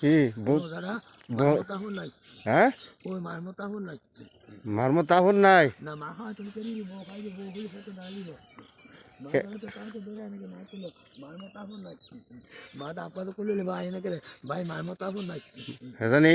কি হ্যাঁ ওই মারমো তাহর নাই। মারমো তাহর নাই। না মা হয় তুমি কেন বউ খাই বউ হই সাথে ডালি ভাই মারমো তাহর নাই। হ্যাঁ জানি